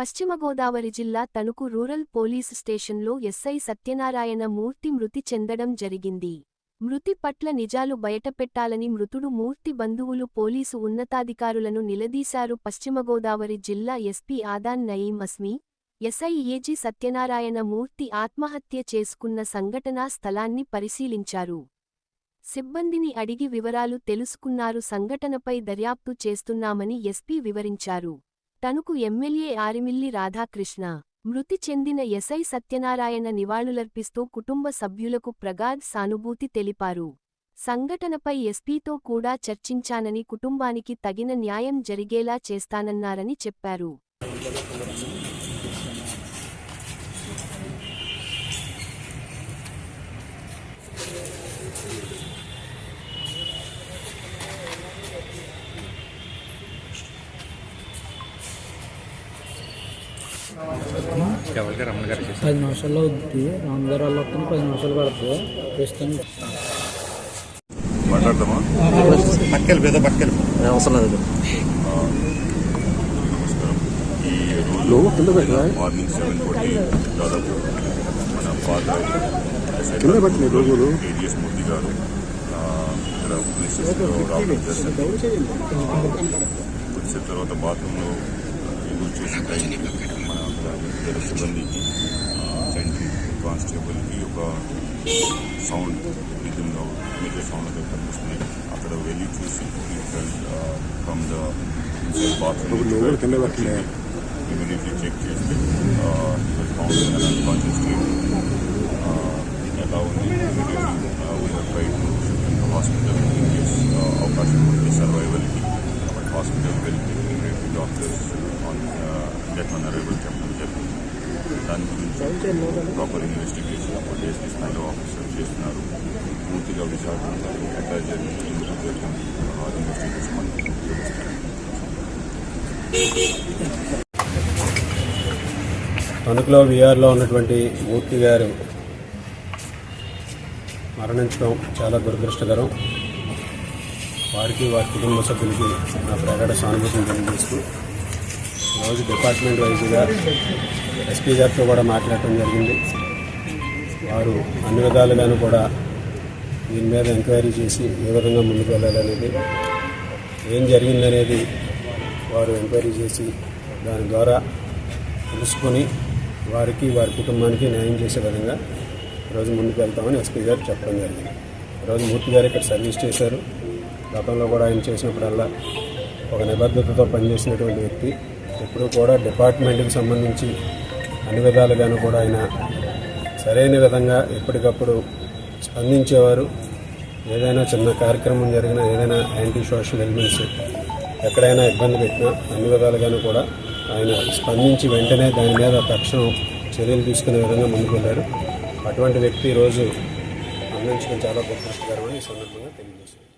పశ్చిమ గోదావరి జిల్లా Tanuku rural police స్టేషన్లో ఎస్ఐ సత్యనారాయణ మూర్తి మృతి చెందడం జరిగింది. మృతి పట్ల నిజాలు బయటపెట్టాలని మృతుడు మూర్తి బంధువులు పోలీసు ఉన్నతాధికారులను నిలదీశారు. పశ్చిమగోదావరి జిల్లా SP Aadan Nayeem Asmi SI AG Satyanarayana Murthy ఆత్మహత్య చేసుకున్న సంఘటనా స్థలాన్ని పరిశీలించారు. సిబ్బందిని అడిగి వివరాలు తెలుసుకున్నారు. సంఘటనపై దర్యాప్తు చేస్తున్నామని ఎస్పీ వివరించారు. తణుకు ఎమ్మెల్యే ఆరిమిల్లి రాధాకృష్ణ మృతి చెందిన ఎస్ఐ సత్యనారాయణ నివాళులర్పిస్తూ కుటుంబ సభ్యులకు ప్రగాఢ్ సానుభూతి తెలిపారు. సంఘటనపై ఎస్పీతో కూడా చర్చించానని కుటుంబానికి తగిన న్యాయం జరిగేలా చేస్తానన్నారని చెప్పారు. పది నిమిషాల్లో అవుద్ది రామగారు వాళ్ళు వస్తుంది పది నిమిషాలు పడుతుంది ప్రస్తుతం మాట్లాడదామా? పక్కలు పేద పక్కలు అవసరం లేదు. ఈ రోజు మార్నింగ్ సెవెన్ ఫోర్టీ దాదాపు మన ఫాదర్ ఏజిఎస్ మూర్తి గారు ఆ, ఇక్కడ పోలీస్ స్టేషన్లో రావడం జరిగింది. వచ్చేసిన తర్వాత బాత్రూంలో యూజ్ చేసిన టైం. మన అక్కడ ఇద్దరు సిబ్బందికి సెంట్రీ కానిస్టేబుల్కి ఒక సౌండ్ విధంగా మేజర్ సౌండ్ అయితే కనిపిస్తుంది అక్కడ వెళ్ళి చూసి from the bathroom immediately check చేస్తే ఫౌండ్ అన్కాన్షియస్ ఎలా ఉంది immediately try to hospital in case అవకాశం ఉంది సర్వైవల్కి కాబట్టి హాస్పిటల్ వెళ్ళి immediately doctors on death on arrival చెప్పడం జరిగింది దాని గురించి ప్రాపర్ ఇన్వెస్టిగేషన్ అప్పుడు డిఎస్పీ స్థాయిలో ఆఫీసర్ చేస్తున్నారు పూర్తిగా విచారణ ఎట్లా జరిగింది ఎందుకు జరిగింది ఇన్వెస్టిగేషన్ మనకి తణుకులో విఆర్లో ఉన్నటువంటి మూర్తి గారు మరణించడం చాలా దురదృష్టకరం. వారికి వారి కుటుంబ సభ్యులకి నా ప్రగాఢ సానుభూతిని తెలియజేస్తూ ఈరోజు డిపార్ట్మెంట్ వైజ్గా ఎస్పీ గారితో కూడా మాట్లాడటం జరిగింది. వారు అన్ని విధాలుగాను కూడా దీని మీద ఎంక్వైరీ చేసి ఏ విధంగా ముందుకు వెళ్ళాలనేది ఏం జరిగిందనేది వారు ఎంక్వైరీ చేసి దాని ద్వారా తెలుసుకొని వారికి వారి కుటుంబానికి న్యాయం చేసే విధంగా ఈరోజు ముందుకు వెళ్తామని ఎస్పీ గారు చెప్పడం జరిగింది. ఈరోజు మూర్తి గారు ఇక్కడ సర్వీస్ చేశారు. గతంలో కూడా ఆయన చేసినప్పుడల్లా ఒక నిబద్ధతతో పనిచేసినటువంటి వ్యక్తి. ఇప్పుడు కూడా డిపార్ట్మెంట్కి సంబంధించి అన్ని విధాలుగాను కూడా ఆయన సరైన విధంగా ఎప్పటికప్పుడు స్పందించేవారు. ఏదైనా చిన్న కార్యక్రమం జరిగినా ఏదైనా యాంటీ సోషల్ ఎలిమెంట్స్ ఎక్కడైనా ఇబ్బంది పెట్టినా అన్ని విధాలుగాను కూడా ఆయన స్పందించి వెంటనే దాని మీద తక్షణం చర్యలు తీసుకునే విధంగా ముందుకెళ్ళారు అటువంటి వ్యక్తి ఈరోజు అందించడం చాలా గొప్ప ఈ సందర్భంగా తెలియజేశారు